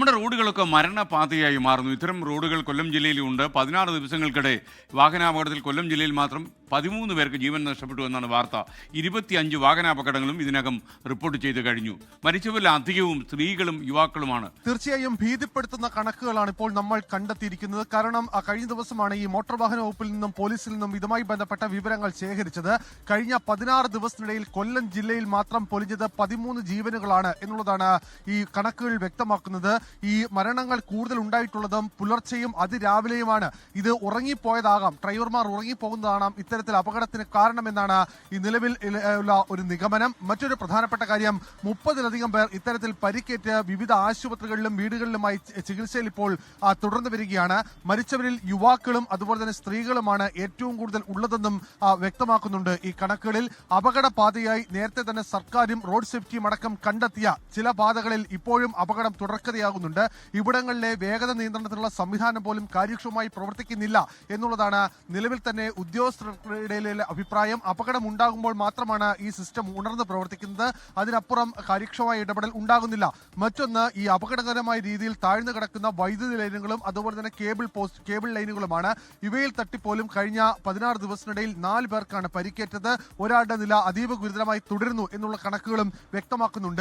നമ്മുടെ റോഡുകളൊക്കെ മരണപാതയായി മാറുന്നു. ഇത്തരം റോഡുകൾ കൊല്ലം ജില്ലയിലുണ്ട്. പതിനാറ് ദിവസങ്ങൾക്കിടെ വാഹനാപകടത്തിൽ കൊല്ലം ജില്ലയിൽ മാത്രം പതിമൂന്ന് പേർക്ക് ജീവൻ നഷ്ടപ്പെട്ടു എന്നാണ് വാർത്ത. ഇരുപത്തിയഞ്ച് വാഹനാപകടങ്ങളും ഇതിനകം റിപ്പോർട്ട് ചെയ്തു കഴിഞ്ഞു. മരിച്ചവരിൽ അധികവും സ്ത്രീകളും യുവാക്കളുമാണ്. തീർച്ചയായും ഭീതിപ്പെടുത്തുന്ന കണക്കുകളാണ് ഇപ്പോൾ നമ്മൾ കണ്ടെത്തിയിരിക്കുന്നത്. കാരണം കഴിഞ്ഞ ദിവസമാണ് ഈ മോട്ടോർ വാഹന വകുപ്പിൽ നിന്നും പോലീസിൽ നിന്നും ഇതുമായി ബന്ധപ്പെട്ട വിവരങ്ങൾ ശേഖരിച്ചത്. കഴിഞ്ഞ പതിനാറ് ദിവസത്തിനിടയിൽ കൊല്ലം ജില്ലയിൽ മാത്രം പൊലിഞ്ഞത് പതിമൂന്ന് ജീവനുകളാണ് എന്നുള്ളതാണ് ഈ കണക്കുകൾ വ്യക്തമാക്കുന്നത്. ഈ മരണങ്ങൾ കൂടുതൽ ഉണ്ടായിട്ടുള്ളതും പുലർച്ചെയും അതിരാവിലെയുമാണ്. ഇത് ഉറങ്ങിപ്പോയതാകാം. ഡ്രൈവർമാർ ഉറങ്ങിപ്പോകുന്നതാണ് ഇത്തരത്തിൽ അപകടത്തിന് കാരണമെന്നാണ് ഈ നിലവിൽ ഉള്ള ഒരു നിഗമനം. മറ്റൊരു പ്രധാനപ്പെട്ട കാര്യം മുപ്പതിലധികം പേർ ഇത്തരത്തിൽ പരിക്കേറ്റ് വിവിധ ആശുപത്രികളിലും വീടുകളിലുമായി ചികിത്സയിൽ ഇപ്പോൾ തുടർന്നു വരികയാണ്. മരിച്ചവരിൽ യുവാക്കളും അതുപോലെ തന്നെ സ്ത്രീകളുമാണ് ഏറ്റവും കൂടുതൽ ഉള്ളതെന്നും വ്യക്തമാക്കുന്നുണ്ട് ഈ കണക്കുകളിൽ. അപകടപാതയായി നേരത്തെ തന്നെ സർക്കാരും റോഡ് സേഫ്റ്റിയും അടക്കം കണ്ടെത്തിയ ചില പാതകളിൽ ഇപ്പോഴും അപകടം തുടർക്കഥയാകുന്നുണ്ട്. ഇവിടങ്ങളിലെ വേഗത നിയന്ത്രണത്തിനുള്ള സംവിധാനം പോലും കാര്യക്ഷമമായി പ്രവർത്തിക്കുന്നില്ല എന്നുള്ളതാണ് നിലവിൽ തന്നെ ഉദ്യോഗസ്ഥരുടെ അഭിപ്രായം അപകടം ഉണ്ടാകുമ്പോൾ മാത്രമാണ് ഈ സിസ്റ്റം ഉണർന്ന് പ്രവർത്തിക്കുന്നത്. അതിനപ്പുറം കാര്യക്ഷമമായ ഇടപെടൽ ഉണ്ടാകുന്നില്ല. മറ്റൊന്ന് ഈ അപകടകരമായ രീതിയിൽ താഴ്ന്നു കിടക്കുന്ന വൈദ്യുതി ലൈനുകളും അതുപോലെ തന്നെ കേബിൾ പോസ്റ്റ് കേബിൾ ലൈനുകളുമാണ്. ഇവയിൽ തട്ടിപ്പോലും കഴിഞ്ഞ പതിനാറ് ദിവസത്തിനിടയിൽ നാല് പേർക്കാണ് പരിക്കേറ്റത്. ഒരാളുടെ നില അതീവ ഗുരുതരമായി തുടരുന്നു എന്നുള്ള കണക്കുകളും വ്യക്തമാക്കുന്നുണ്ട്.